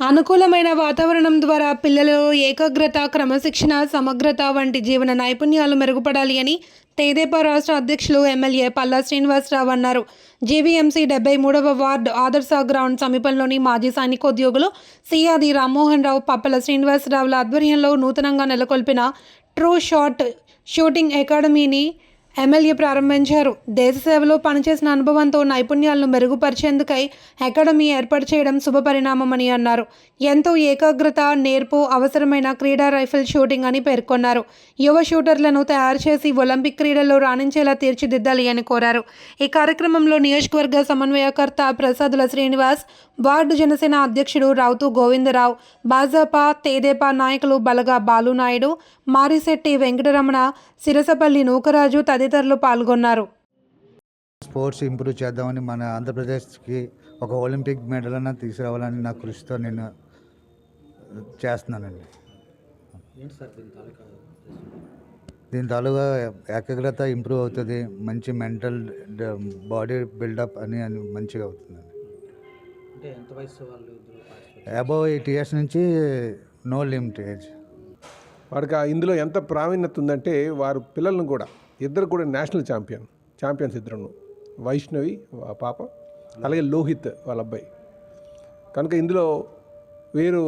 అనుకూలమైన వాతావరణం ద్వారా పిల్లలలో ఏకాగ్రత క్రమశిక్షణ సమగ్రత వంటి జీవన నైపుణ్యాలు మెరుగుపడాలి అని తెదేపా రాష్ట్ర అధ్యక్షులు ఎమ్మెల్యే పల్లా శ్రీనివాసరావు అన్నారు. జీవీఎంసీ డెబ్బై మూడవ వార్డు ఆదర్శ గ్రౌండ్ సమీపంలోని మాజీ సైనికోద్యోగులు సియాది రామ్మోహన్ రావు పప్పల శ్రీనివాసరావుల ఆధ్వర్యంలో నూతనంగా నెలకొల్పిన ట్రూ షాట్ షూటింగ్ అకాడమీని ఎమ్మెల్యే ప్రారంభించారు. దేశ సేవలో పనిచేసిన అనుభవంతో నైపుణ్యాలను మెరుగుపరిచేందుకై అకాడమీ ఏర్పాటు చేయడం శుభపరిణామమని అన్నారు. ఎంతో ఏకాగ్రత నేర్పు అవసరమైన క్రీడా రైఫిల్ షూటింగ్ అని పేర్కొన్నారు. యువ షూటర్లను తయారు చేసి ఒలింపిక్ క్రీడల్లో రాణించేలా తీర్చిదిద్దాలి అని కోరారు. ఈ కార్యక్రమంలో నియోజకవర్గ సమన్వయకర్త ప్రసాదుల శ్రీనివాస్ వార్డు జనసేన అధ్యక్షుడు రావుతు గోవిందరావు భాజపా తేదేపా నాయకులు బలగా బాలునాయుడు మారిశెట్టి వెంకటరమణ సిరసపల్లి నూకరాజు తదితరులు పాల్గొన్నారు. స్పోర్ట్స్ ఇంప్రూవ్ చేద్దామని మన ఆంధ్రప్రదేశ్కి ఒక ఒలింపిక్ మెడల్ అన్న తీసుకురావాలని నా కృషితో నేను చేస్తున్నానండి. దీని తాలూగా ఏకాగ్రత ఇంప్రూవ్ అవుతుంది మంచి మెంటల్ బాడీ బిల్డప్ అని అని మంచిగా అవుతుందండి. అంటే ఎంత వయసు వాళ్ళు ఇద్దరు participate అబౌవ్ ఎయిట్ ఇయర్స్ నుంచి నో లిమిట్ ఏజ్. వాడికి ఇందులో ఎంత ప్రావీణ్యత ఉందంటే వారు పిల్లలను కూడా ఇద్దరు కూడా నేషనల్ ఛాంపియన్ ఛాంపియన్స్ ఇద్దరును. వైష్ణవి పాప అలాగే లోహిత్ వాళ్ళ అబ్బాయి. కనుక ఇందులో వీరు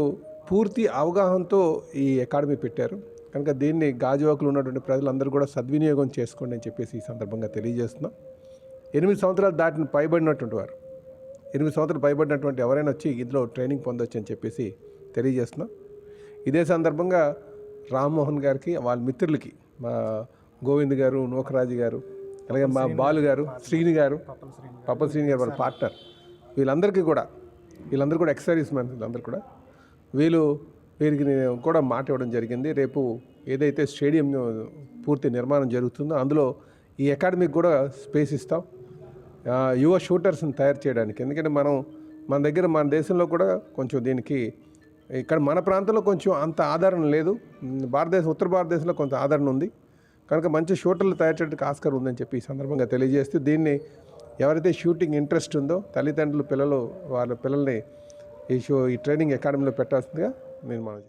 పూర్తి అవగాహనతో ఈ అకాడమీ పెట్టారు. కనుక దీన్ని గాజువాకులు ఉన్నటువంటి ప్రజలందరూ కూడా సద్వినియోగం చేసుకోండి అని చెప్పేసి ఈ సందర్భంగా తెలియజేస్తున్నాం. ఎనిమిది సంవత్సరాలు దాటిన పైబడినటువంటి వారు ఎనిమిది సంవత్సరాలు పైబడినటువంటి ఎవరైనా వచ్చి ఇందులో ట్రైనింగ్ పొందొచ్చు అని చెప్పేసి తెలియజేస్తున్నాం. ఇదే సందర్భంగా రామ్మోహన్ గారికి వాళ్ళ మిత్రులకి మా గోవింద్ గారు నూకరాజు గారు అలాగే మా బాలు గారు శ్రీని గారు పప్పల శ్రీని గారు వాళ్ళ పార్ట్నర్. వీళ్ళందరికీ కూడా వీళ్ళందరూ కూడా ఎక్సర్వీస్ మ్యాన్ వీళ్ళందరూ కూడా. వీళ్ళు వీరికి నేను కూడా మాట ఇవ్వడం జరిగింది. రేపు ఏదైతే స్టేడియం పూర్తి నిర్మాణం జరుగుతుందో అందులో ఈ అకాడమీకి కూడా స్పేస్ ఇస్తాం. యువ షూటర్స్ని తయారు చేయడానికి. ఎందుకంటే మనం మన దగ్గర మన దేశంలో కూడా కొంచెం దీనికి ఇక్కడ మన ప్రాంతంలో కొంచెం అంత ఆదరణ లేదు. భారతదేశం ఉత్తర భారతదేశంలో కొంత ఆదరణ ఉంది. కనుక మంచి షూటర్లు తయారు చేయడానికి ఆస్కారం ఉందని చెప్పి ఈ సందర్భంగా తెలియజేస్తూ దీన్ని ఎవరైతే షూటింగ్ ఇంట్రెస్ట్ ఉందో తల్లిదండ్రులు పిల్లలు వాళ్ళ పిల్లల్ని ఈ షో ఈ ట్రైనింగ్ అకాడమీలో పెట్టాల్సిందిగా నేను మనం